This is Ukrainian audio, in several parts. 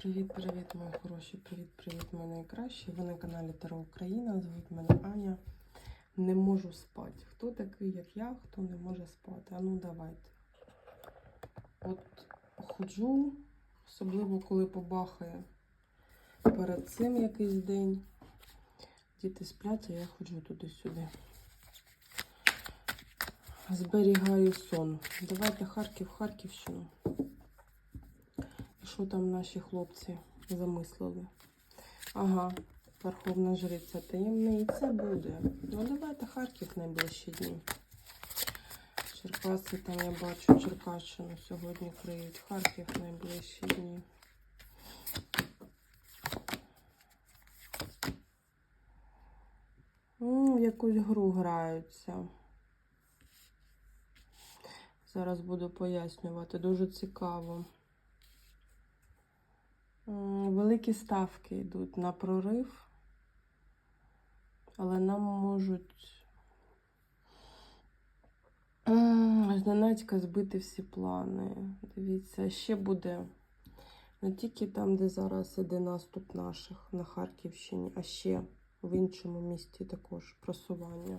Привіт-привіт, мої хороші! Привіт-привіт, мої найкращі. Ви на каналі Таро Україна. Звуть мене Аня. Не можу спати. Хто такий, як я, хто не може спати? А ну давайте. От ходжу, особливо коли побахає перед цим якийсь день. Діти сплять, а я ходжу туди-сюди. Зберігаю сон. Давайте Харків, Харківщину. Що там наші хлопці замислили? Ага, Верховна Жриця таємниця буде. Ну, давайте Харків найближчі дні. Черкаси там я бачу, Черкащину сьогодні криють. Харків найближчі дні. В якусь гру граються. Зараз буду пояснювати. Дуже цікаво. М, Великі ставки йдуть на прорив, але нам можуть м, зненацька збити всі плани. Дивіться, ще буде не тільки там, де зараз іде наступ наших на Харківщині, а ще в іншому місті також просування.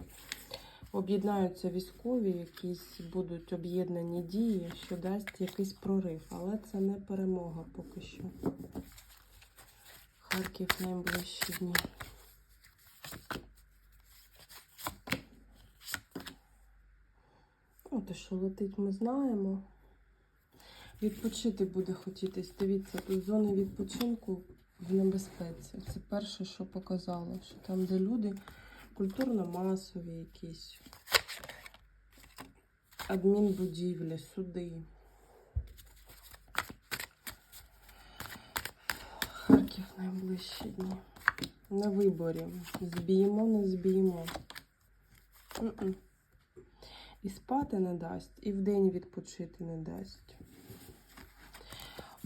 Об'єднаються військові, якісь будуть об'єднані дії, що дасть якийсь прорив, але це не перемога поки що. Харків найближчі дні. Ну, те, що летить, ми знаємо. Відпочити буде хотітись. Дивіться, тут зони відпочинку в небезпеці. Це перше, що показало, що там, де люди культурно-масові якісь, адмінбудівлі, суди. Харків найближчі дні. На виборі. Зб'ємо, не зб'ємо. І спати не дасть, і вдень відпочити не дасть.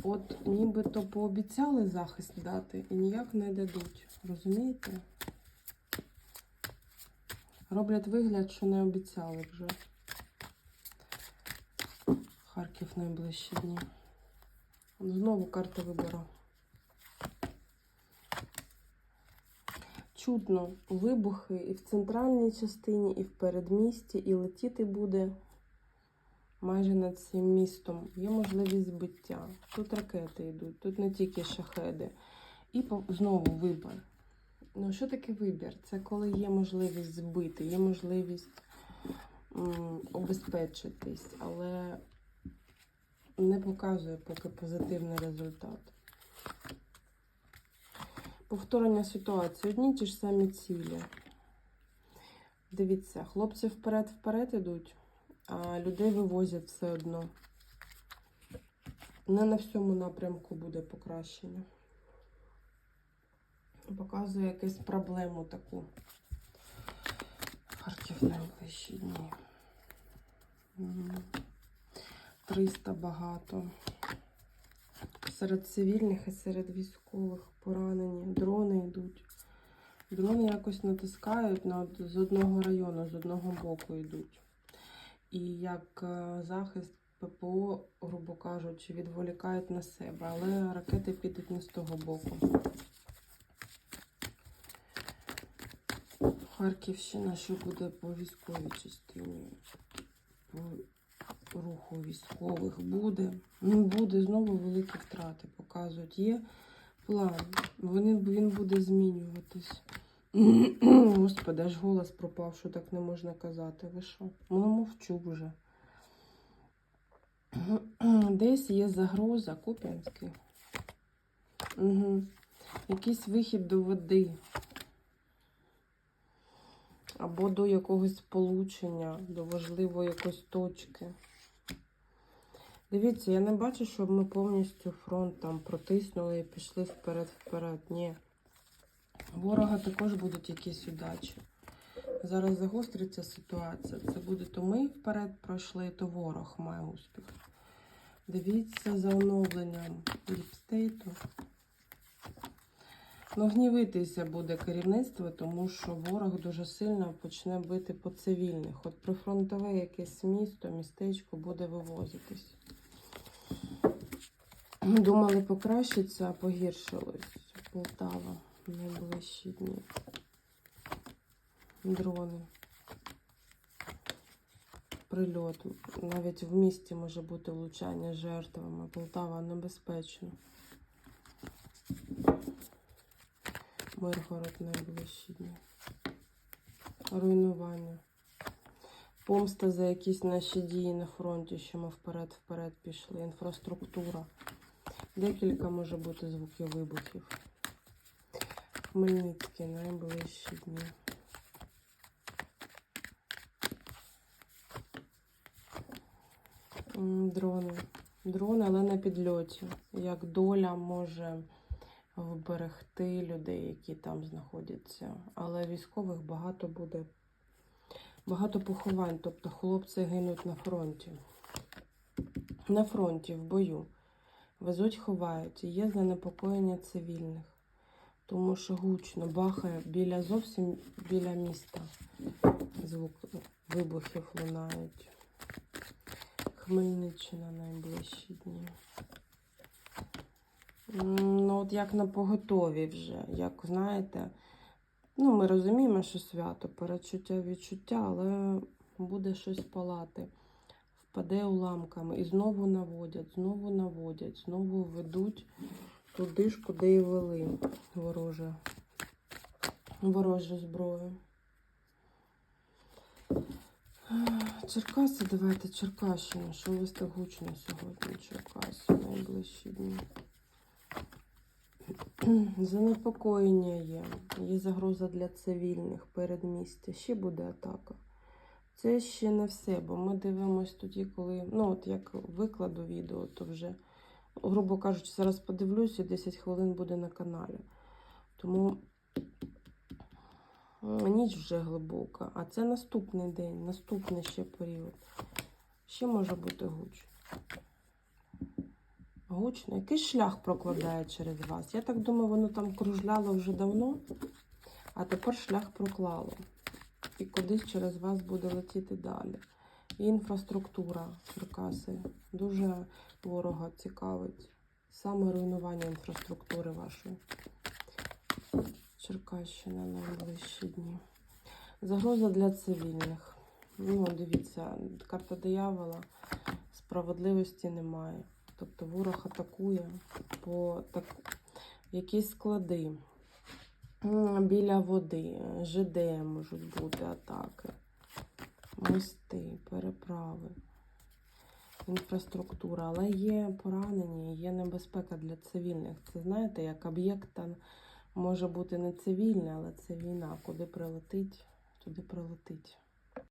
От нібито пообіцяли захист дати і ніяк не дадуть. Розумієте? Роблять вигляд, що не обіцяли вже. Харків найближчі дні. Знову карта вибору. Чутно вибухи і в центральній частині, і в передмісті, і летіти буде майже над цим містом. Є можливість збиття. Тут ракети йдуть, тут не тільки шахеди. І знову вибір. Ну, що таке вибір? Це коли є можливість збити, є можливість м, обезпечитись, але не показує поки позитивний результат. Повторення ситуації. Одні ті ж самі цілі. Дивіться, хлопці вперед-вперед ідуть, а людей вивозять все одно. Не на всьому напрямку буде покращення. Показує якусь проблему таку. Харків найближчі дні. Мгм. 300 багато. Серед цивільних і серед військових поранені. Дрони йдуть. Дрони якось натискають на, з одного району, з одного боку йдуть. І як е, захист ППО, грубо кажучи, відволікають на себе, але ракети підуть не з того боку. Харківщина, що буде по військовій частині, по руху військових буде. Ну, буде знову великі втрати, показують. Є план. Вони, він буде змінюватись. Господи, аж голос пропав, що так не можна казати. Ви що? Ну, мовчу вже. Десь є загроза Куп'янський. Угу. Якийсь вихід до води. Або до якогось сполучення, до важливої якоїсь точки. Дивіться, я не бачу, щоб ми повністю фронт там протиснули і пішли вперед-вперед. Ні. Ворога також будуть якісь удачі. Зараз загостриться ситуація. Це буде то ми вперед пройшли, то ворог має успіх. Дивіться за оновленням діпстейту. Ну, гнівитися буде керівництво, тому що ворог дуже сильно почне бити по цивільних. От прифронтове якесь місто, містечко буде вивозитись. Думали покращиться, а погіршилось. Полтава найближчі дні. Дрони. Прильот. Навіть в місті може бути влучання жертвами. Полтава небезпечно. Миргород найближчі дні. Руйнування. Помста за якісь наші дії на фронті, що ми вперед-вперед пішли. Інфраструктура. Декілька може бути звуків вибухів. Хмельницький найближчі дні. Дрони. Дрони, але на підльоті. Як доля може вберегти людей, які там знаходяться. Але військових багато буде. Багато поховань, тобто хлопці гинуть на фронті. На фронті, в бою. Везуть, ховають. І є занепокоєння цивільних. Тому що гучно бахає біля зовсім біля міста. Звук вибухів лунають. Хмельниччина найближчі дні. Ну, от як на поготові вже, як знаєте, ну, ми розуміємо, що свято, перечуття, відчуття, але буде щось палати. Впаде уламками і знову наводять, знову наводять, знову ведуть туди ж, куди і вели вороже, ворожу зброю. Черкаси, давайте Черкащину. Що у гучно сьогодні? Черкаси найближчі дні. Занепокоєння є. Є загроза для цивільних передмістя. Ще буде атака. Це ще не все, бо ми дивимось тоді, коли. Ну, от як викладу відео, то вже, грубо кажучи, зараз подивлюся, 10 хвилин буде на каналі. Тому ніч вже глибока. А це наступний день, наступний ще період. Ще може бути гучно. Гучно. Якийсь шлях прокладає через вас. Я так думаю, воно там кружляло вже давно, а тепер шлях проклало. І кудись через вас буде летіти далі. І інфраструктура Черкаси дуже ворога цікавить. Саме руйнування інфраструктури вашої. Черкащина найближчі дні. Загроза для цивільних. Ну, дивіться, карта диявола. Справедливості немає. Тобто ворог атакує по так... якісь склади. Біля води, ЖД можуть бути атаки, мости, переправи, інфраструктура. Але є поранення, є небезпека для цивільних. Це знаєте, як об'єкт може бути не цивільний, але це війна. Куди прилетить, туди прилетить.